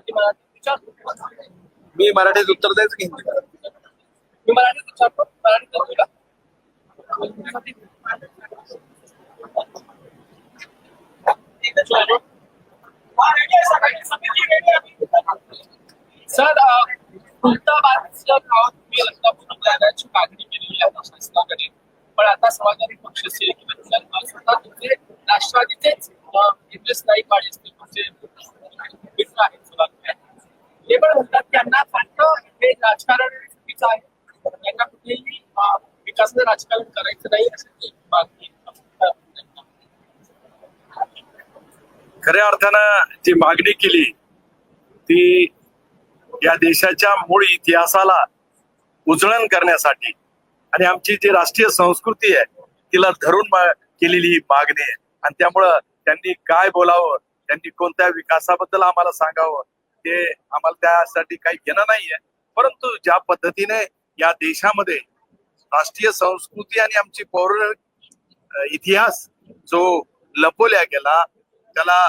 आधी मराठीत विचारतो मी मराठीत उत्तर द्यायचं की? मी मराठीत विचारतो मराठीत तुला सर खुलताबादचं नाव तुम्ही रत्नापूर जाण्याची मागणी केलेली आहे शासनाकडे. पण आता समाजवादी पक्ष असेल किंवा स्वतः तुमचे राष्ट्रवादीचेच इंटरेस्ट नाही पाहिजे तुमचे मित्र आहेत सुरुवात ते पण म्हणतात त्यांना फक्त हे राजकारण चुकीचं आहे. त्यांना कुठेही विकासाचं राजकारण करायचं नाही असं ते मागणी खऱ्या अर्थानं जी मागणी केली ती या देशाच्या मूळ इतिहासाला उजळण करण्यासाठी आणि आमची जी राष्ट्रीय संस्कृती आहे तिला धरून केलेली ही मागणी आहे. आणि त्यामुळं त्यांनी काय बोलावं त्यांनी कोणत्या विकासाबद्दल आम्हाला सांगावं ते आम्हाला त्यासाठी काही घेणं नाहीये. परंतु ज्या पद्धतीने या देशामध्ये राष्ट्रीय संस्कृती आणि आमची पौर इतिहास जो लपवल्या गेला त्याला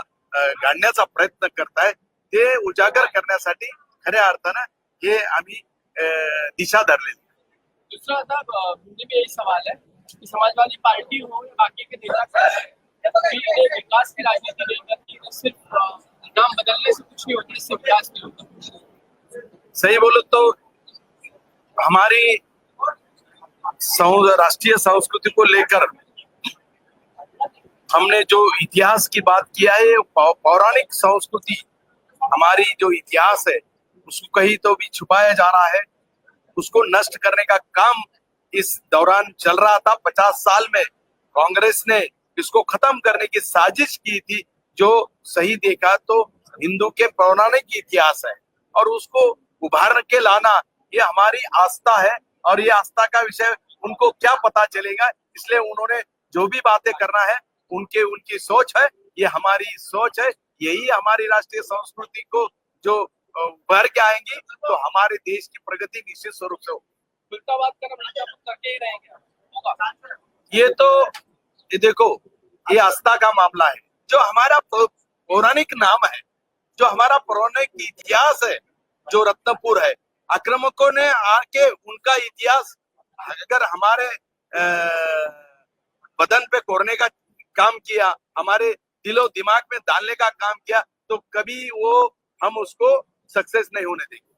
गाडण्याचा प्रयत्न करताय ते उजागर करण्यासाठी खऱ्या अर्थानं हे आम्ही दिशा धरलेली दूसरा था यही सवाल है कि समाजवादी पार्टी हो या बाकी के नेता विकास की राजनीति नहीं करती सिर्फ नाम बदलने से कुछ नहीं होता सही बोलो तो हमारी राष्ट्रीय संस्कृति को लेकर हमने जो इतिहास की बात किया है पौराणिक संस्कृति हमारी जो इतिहास है, उसको कहीं तो भी छुपाया जा रहा है, उसको नष्ट करने का काम इस दौरान चल रहा था। पचास साल में कांग्रेस ने इसको खत्म करने की साजिश की थी, जो सही देखा तो हिंदू के पौराणिक इतिहास है। और उसको उभार के लाना ये हमारी आस्था है और ये आस्था का विषय उनको क्या पता चलेगा? इसलिए उन्होंने जो भी बातें करना है उनके उनकी सोच है ये हमारी सोच है यही हमारी राष्ट्रीय संस्कृति को जो भर के आएँगी तो हमारे देश की प्रगति निश्चित स्वरूप से होगी। ये तो ये देखो ये आस्था का मामला है जो हमारा पौराणिक नाम है। जो हमारा पौराणिक इतिहास है, जो रत्नपुर है, आक्रमकों ने आके उनका इतिहास अगर हमारे बदन पे कोरने का काम किया, हमारे दिलो दिमाग में डालने का काम किया तो कभी वो हम उसको सक्सेस नहीं होने देंगे।